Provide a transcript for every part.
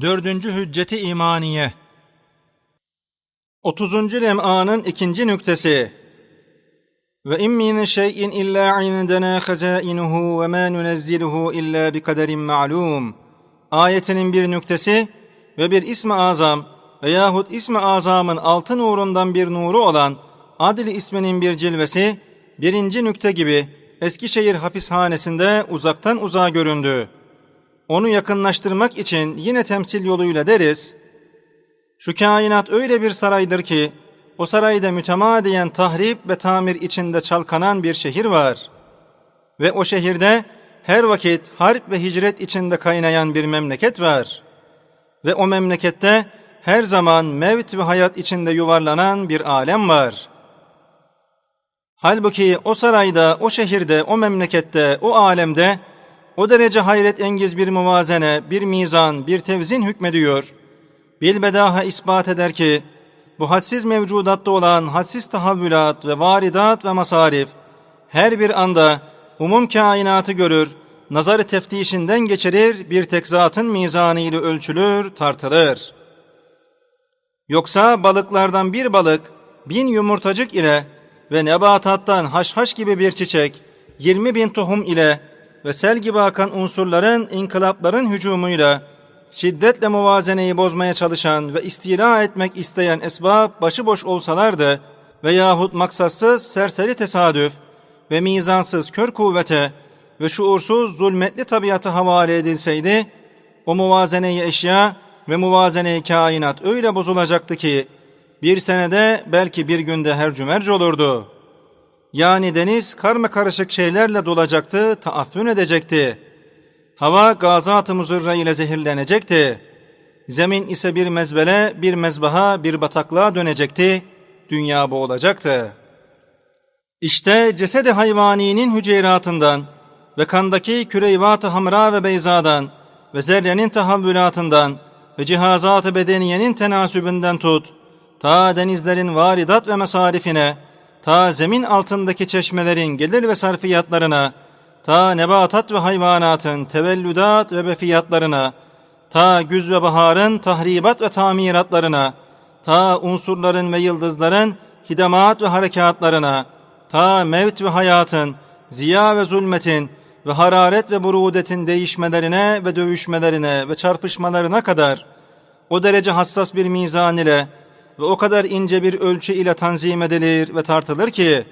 Dördüncü hücceti imaniye 30. lem'anın ikinci nüktesi ve in min şey'in illa indena hazainuhu ve ma nunezziluhu illa bi kaderin ma'lum ayetinin bir nüktesi ve bir ismi azam veyahut ismi azamın altı nurundan bir nuru olan Adil isminin bir cilvesi birinci nükte gibi Eskişehir hapishanesinde uzaktan uzağa göründü. Onu yakınlaştırmak için yine temsil yoluyla deriz, şu kainat öyle bir saraydır ki, o sarayda mütemadiyen tahrip ve tamir içinde çalkanan bir şehir var. Ve o şehirde her vakit harp ve hicret içinde kaynayan bir memleket var. Ve o memlekette her zaman mevt ve hayat içinde yuvarlanan bir alem var. Halbuki o sarayda, o şehirde, o memlekette, o alemde o derece hayret engiz bir muvazene, bir mizan, bir tevzin hükmediyor. Bilbedaha ispat eder ki, bu hadsiz mevcudatta olan hadsiz tahavvülat ve varidat ve masarif, her bir anda umum kainatı görür, nazarı teftişinden geçirir, bir tek zatın mizanı ile ölçülür, tartılır. Yoksa balıklardan bir balık, bin yumurtacık ile ve nebatattan haşhaş gibi bir çiçek, yirmi bin tohum ile ve sel gibi akan unsurların, inkılapların hücumuyla şiddetle muvazeneyi bozmaya çalışan ve istila etmek isteyen esbab başıboş olsalardı veyahut maksatsız serseri tesadüf ve mizansız kör kuvvete ve şuursuz zulmetli tabiatı havale edilseydi, o muvazeneyi eşya ve muvazeneyi kainat öyle bozulacaktı ki, bir senede belki bir günde hercümerc olurdu. Yani deniz karma karışık şeylerle dolacaktı, taaffün edecekti. Hava gazat-ı muzırra ile zehirlenecekti. Zemin ise bir mezbele, bir mezbaha, bir bataklığa dönecekti. Dünya bu olacaktı. İşte cesedi hayvaninin hüceyratından ve kandaki küreyvat-ı hamra ve beyzadan ve zerrenin tahavvülatından ve cihazat-ı bedeniyenin tenasübünden tut, ta denizlerin varidat ve mesarifine, ta zemin altındaki çeşmelerin gelir ve sarfiyatlarına, ta nebatat ve hayvanatın tevellüdat ve befiyatlarına, ta güz ve baharın tahribat ve tamiratlarına, ta unsurların ve yıldızların hidemat ve harekatlarına, ta mevt ve hayatın, ziya ve zulmetin ve hararet ve burudetin değişmelerine ve dövüşmelerine ve çarpışmalarına kadar o derece hassas bir mizan ile ve o kadar ince bir ölçü ile tanzim edilir ve tartılır ki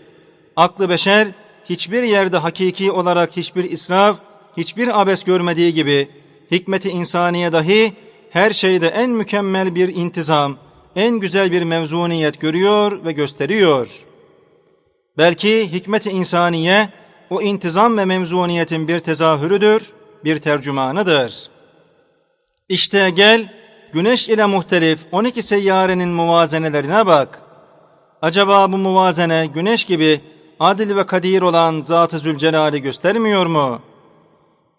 aklı beşer hiçbir yerde hakiki olarak hiçbir israf, hiçbir abes görmediği gibi hikmeti insaniye dahi her şeyde en mükemmel bir intizam, en güzel bir mevzuniyet görüyor ve gösteriyor. Belki hikmeti insaniye o intizam ve mevzuniyetin bir tezahürüdür, bir tercümanıdır. İşte gel güneş ile muhtelif 12 seyyarenin muvazenelerine bak. Acaba bu muvazene güneş gibi adil ve kadir olan Zat-ı Zülcelal'i göstermiyor mu?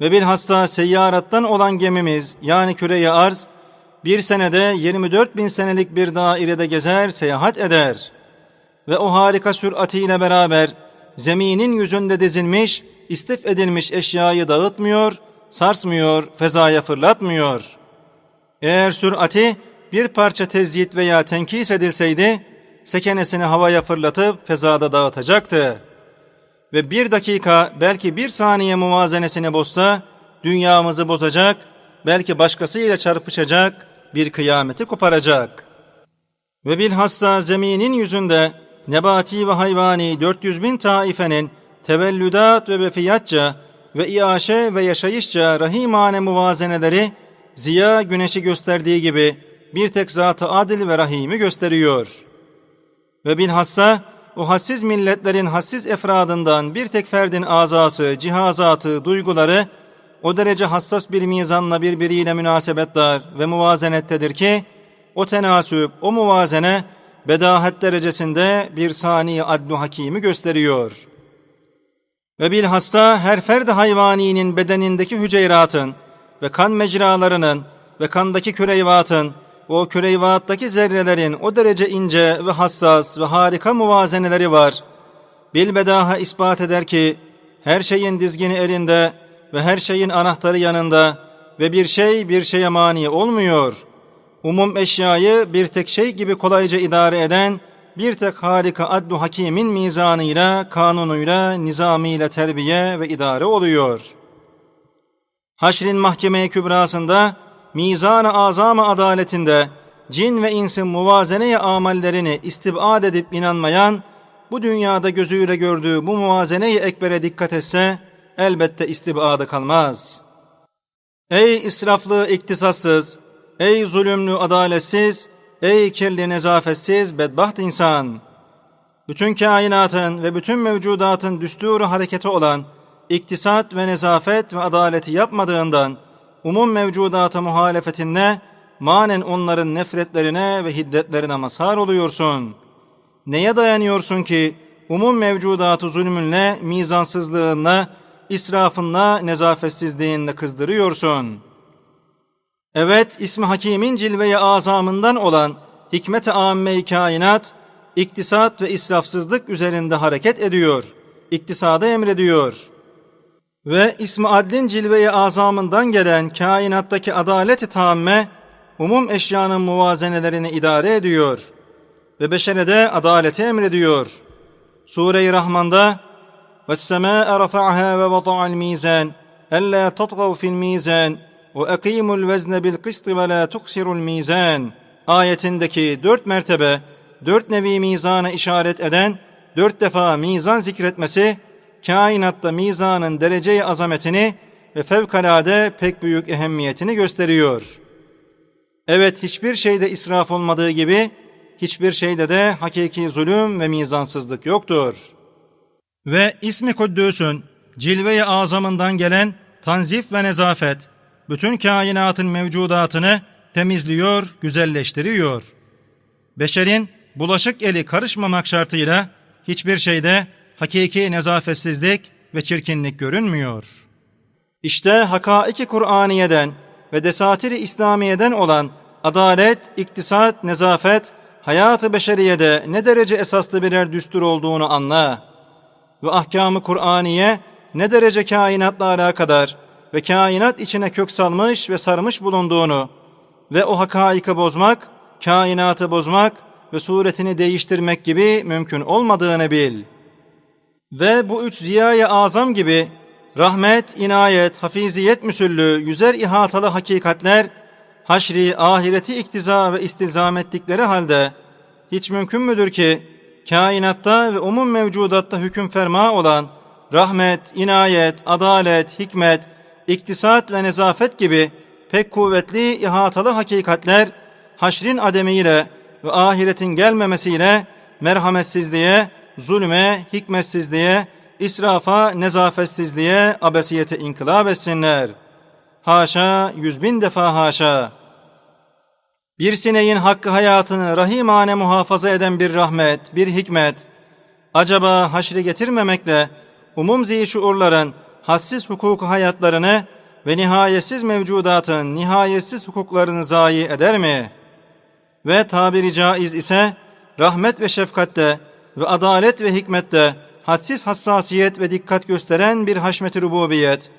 Ve bilhassa seyyarattan olan gemimiz yani küreye arz bir senede 24 bin senelik bir dairede gezer, seyahat eder. Ve o harika süratiyle beraber zeminin yüzünde dizilmiş, istif edilmiş eşyayı dağıtmıyor, sarsmıyor, fezaya fırlatmıyor.'' Eğer sürati bir parça tezyit veya tenkis edilseydi, sekenesini havaya fırlatıp fezada dağıtacaktı. Ve bir dakika belki bir saniye muvazenesini bozsa, dünyamızı bozacak, belki başkasıyla çarpışacak, bir kıyameti koparacak. Ve bilhassa zeminin yüzünde nebati ve hayvani 400 bin taifenin tevellüdat ve befiyatça ve iaşe ve yaşayışça rahimane muvazeneleri ziya güneşi gösterdiği gibi bir tek zatı adil ve rahimi gösteriyor. Ve bilhassa o hassiz milletlerin hassiz efradından bir tek ferdin azası, cihazatı, duyguları o derece hassas bir mizanla birbiriyle münasebetdar ve muvazenettedir ki o tenasüp, o muvazene bedahet derecesinde bir sani adlu hakimi gösteriyor. Ve bilhassa her ferdi hayvaninin bedenindeki hüceyratın, ve kan mecralarının ve kandaki küreyvatın o küreyvattaki zerrelerin o derece ince ve hassas ve harika muvazeneleri var. Bilbedaha ispat eder ki her şeyin dizgini elinde ve her şeyin anahtarı yanında ve bir şey bir şeye mani olmuyor. Umum eşyayı bir tek şey gibi kolayca idare eden bir tek harika adlu hakimin mizanıyla, kanunuyla, nizamiyle terbiye ve idare oluyor. Haşrin mahkeme kübrasında mizan-ı azam adaletinde cin ve insin muvazeneye amallerini istibad edip inanmayan bu dünyada gözüyle gördüğü bu muvazeneyi ekbere dikkat etse elbette istibadı kalmaz. Ey israflı iktisatsız, ey zulümlü adaletsiz, ey kirli nezafetsiz bedbaht insan! Bütün kainatın ve bütün mevcudatın düsturu hareketi olan iktisat ve nezafet ve adaleti yapmadığından umum mevcudata muhalefetinle manen onların nefretlerine ve hiddetlerine mazhar oluyorsun. Neye dayanıyorsun ki umum mevcudatı zulmünle, mizansızlığınla, israfınla, nezafetsizliğinle kızdırıyorsun. Evet, ismi Hakim'in cilve-i azamından olan hikmet-i âmme-i kainat, iktisat ve israfsızlık üzerinde hareket ediyor. İktisadı emrediyor Ve ismi adlin cilve-i azamından gelen kainattaki adalet-i tamme, umum eşyanın muvazenelerini idare ediyor. Ve beşere de adaleti emrediyor. Sure-i Rahman'da وَالسَّمَاءَ رَفَعَهَا وَوَضَعَ الْمِيزَانِ أَلَّا تَطْغَوْا فِي الْمِيزَانِ وَاَقِيمُوا الْوَزْنَ بِالْقِسْطِ وَلَا تُقْسِرُوا الْمِيزَانِ ayetindeki dört mertebe, dört nevi mizana işaret eden, dört defa mizan zikretmesi, kainatta mizanın dereceyi azametini ve fevkalade pek büyük ehemmiyetini gösteriyor. Evet hiçbir şeyde israf olmadığı gibi, hiçbir şeyde de hakiki zulüm ve mizansızlık yoktur. Ve ismi Kuddüs'ün cilve-i azamından gelen tanzif ve nezafet, bütün kainatın mevcudatını temizliyor, güzelleştiriyor. Beşerin bulaşık eli karışmamak şartıyla hiçbir şeyde hakiki nezafetsizlik ve çirkinlik görünmüyor. İşte hakaiki Kur'aniye'den ve desatiri İslamiye'den olan adalet, iktisat, nezafet, hayatı beşeriyede ne derece esaslı birer düstur olduğunu anla. Ve ahkamı Kur'aniye ne derece kainatla alakadar ve kainat içine kök salmış ve sarmış bulunduğunu ve o hakaiki bozmak, kainatı bozmak ve suretini değiştirmek gibi mümkün olmadığını bil. Ve bu üç ziyaya azam gibi rahmet, inayet, hafiziyet müsüllü yüzer ihatalı hakikatler haşri, ahireti iktiza ve istilzam ettikleri halde hiç mümkün müdür ki kainatta ve umum mevcudatta hüküm ferma olan rahmet, inayet, adalet, hikmet, iktisat ve nezafet gibi pek kuvvetli ihatalı hakikatler haşrin ademiyle ve ahiretin gelmemesiyle merhametsizliğe, zulme, hikmetsizliğe, israfa, nezafetsizliğe, abesiyete inkılap etsinler. Haşa, yüz bin defa haşa. Bir sineğin hakkı hayatını rahimane muhafaza eden bir rahmet, bir hikmet, acaba haşri getirmemekle umum zişuurların hassiz hukuku hayatlarını ve nihayetsiz mevcudatın nihayetsiz hukuklarını zayi eder mi? Ve tabiri caiz ise rahmet ve şefkatte ve adalet ve hikmette hadsiz hassasiyet ve dikkat gösteren bir haşmet-i rububiyet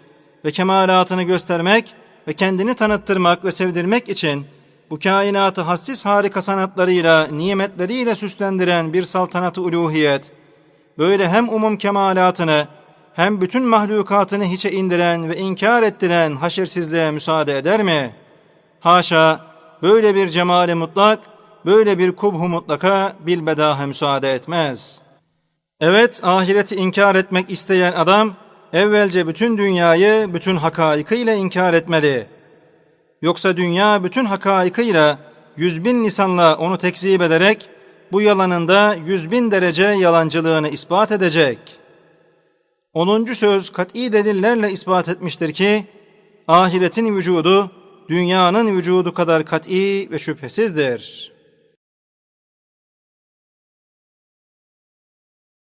ve kemalatını göstermek ve kendini tanıttırmak ve sevdirmek için bu kainatı hassiz harika sanatlarıyla, nimetleriyle süslendiren bir saltanat-ı uluhiyet, böyle hem umum kemalatını hem bütün mahlukatını hiçe indiren ve inkar ettiren haşersizliğe müsaade eder mi? Haşa, böyle bir cemali mutlak, böyle bir kubhu mutlaka bilbedaha müsaade etmez. Evet, ahireti inkar etmek isteyen adam, evvelce bütün dünyayı bütün hakaikıyla inkar etmeli. Yoksa dünya bütün hakaikıyla yüz bin lisanla onu tekzip ederek, bu yalanında yüz bin derece yalancılığını ispat edecek.'' Onuncu söz kat'i delillerle ispat etmiştir ki ahiretin vücudu dünyanın vücudu kadar kat'i ve şüphesizdir.''